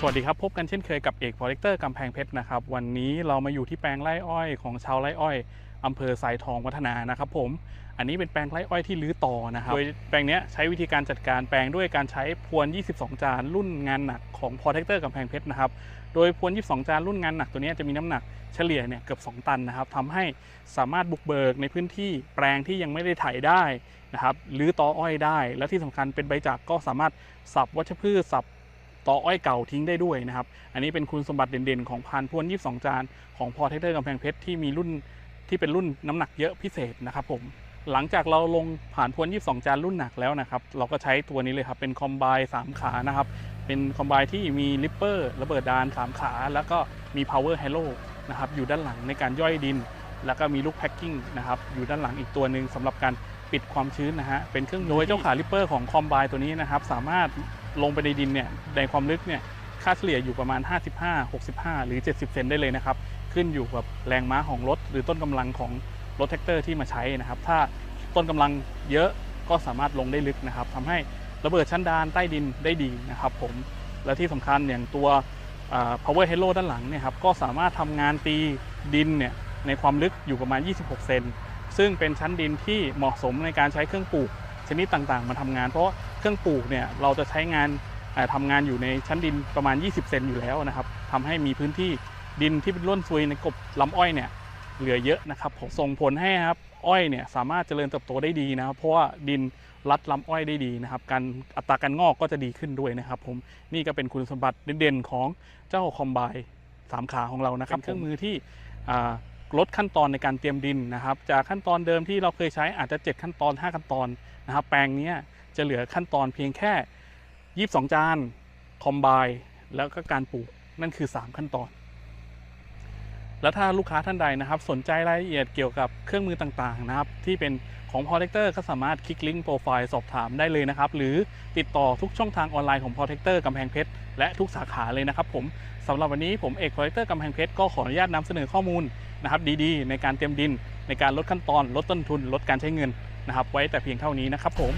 สวัสดีครับ พบกันเช่นเคยกับเอกพอเล็กเตอร์กำแพงเพชรนะครับ วันนี้เรามาอยู่ที่แปลงไร่อ้อยของชาวไร่อ้อยอำเภอสายทองวัฒนานะครับผมอันนี้เป็นแปลงไร่อ้อยที่รื้อต่อนะครับโดยแปลงนี้ใช้วิธีการจัดการแปลงด้วยการใช้พรวน 22 จานรุ่นงานหนักของพอเทคเตอร์กำแพงเพชรนะครับโดยพรวน 22 จานรุ่นงานหนักตัวนี้จะมีน้ำหนักเฉลี่ยเนี่ยเกือบ 2 ตันนะครับทำให้สามารถบุกเบิกในพื้นที่แปลงที่ยังไม่ได้ไถได้นะครับหรือตออ้อยได้ และที่สำคัญเป็นใบจากก็สามารถสับวัชพืชสับ ต่ออ้อยเก่าทิ้งได้ด้วยนะครับ อันนี้เป็นคุณสมบัติเด่นๆ ของพานพวน 22 จานของพอเทคเตอร์กำแพงเพชรที่มีรุ่นที่เป็นรุ่นน้ำหนักเยอะพิเศษนะครับผม หลังจากเราลงผ่านพวน 22 จานรุ่นหนักแล้วนะครับ เราก็ใช้ตัวนี้เลยครับ เป็นคอมไบ3ขานะครับ เป็นคอมไบที่มีลิปเปอร์ระเบิดดาน 3 ขา แล้วก็มี power halo นะครับอยู่ด้านหลังในการย่อยดิน แล้วก็มีลูกแพ็คกิ้งนะครับอยู่ด้านหลังอีกตัวหนึ่งสำหรับการปิดความชื้นนะฮะเป็นเครื่องโดยเจ้าขาลิปเปอร์ของคอมไบตัวนี้นะครับสามารถ ลงไปในดินเนี่ยในความลึกเนี่ยค่าเฉลี่ยอยู่ประมาณ 55 65 หรือ 70 เซนได้เลยนะครับ ขึ้นอยู่กับแรงม้าของรถ หรือต้นกำลังของรถแท็กเตอร์ที่มาใช้นะครับ ถ้าต้นกำลังเยอะก็สามารถลงได้ลึกนะครับทำให้ระเบิดชั้นดานใต้ดินได้ดีนะครับผม และที่สำคัญอย่างตัว power halo ด้านหลังเนี่ยครับก็สามารถทำงานตีดินเนี่ยในความลึกอยู่ประมาณ 26 เซน ซึ่งเป็นชั้นดินที่เหมาะสมในการใช้เครื่องปลูก ชนิดต่างๆ มาทำงาน เพราะว่าเครื่องปลูกเนี่ยเราจะใช้งานเอ่อทำงานอยู่ในชั้นดินประมาณ 20 เซนอยู่แล้วนะครับทำให้มีพื้นที่ดินที่เป็นร่วนซุยในกบลำอ้อยเนี่ยเหลือเยอะนะครับผมส่งผลให้ครับอ้อยเนี่ยสามารถเจริญเติบโตได้ดีนะครับ เพราะว่าดินรัดลำอ้อยได้ดีนะครับ การอัตราการงอกก็จะดีขึ้นด้วยนะครับ ผมนี่ก็เป็นคุณสมบัติเด่นๆของเจ้าคอมไบสามขาของเรานะครับเป็นเครื่องมือที่อ่า ลดขั้นตอนในการเตรียมดินนะครับ จากขั้นตอนเดิมที่เราเคยใช้อาจจะ 7 ขั้นตอน 5 ขั้นตอนนะครับ แปลงนี้จะเหลือขั้นตอนเพียงแค่ 22 จานคอมไบแล้วก็การปลูกนั่นคือ 3 ขั้นตอน แล้วถ้าลูกค้าท่านใดนะครับสนใจรายละเอียดเกี่ยวกับเครื่องมือต่างๆนะครับที่เป็นของ Protector ก็สามารถคลิกลิงก์โปรไฟล์สอบถามได้เลยนะครับ หรือติดต่อทุกช่องทางออนไลน์ของ Protector กำแพงเพชรและทุกสาขาเลยนะครับผมสำหรับวันนี้ผมเอก Protector กำแพงเพชรก็ขออนุญาตนำเสนอข้อมูลนะครับดีๆ ในการเตรียมดิน ในการลดขั้นตอน ลดต้นทุน ลดการใช้เงินนะครับไว้แต่เพียงเท่านี้นะครับผม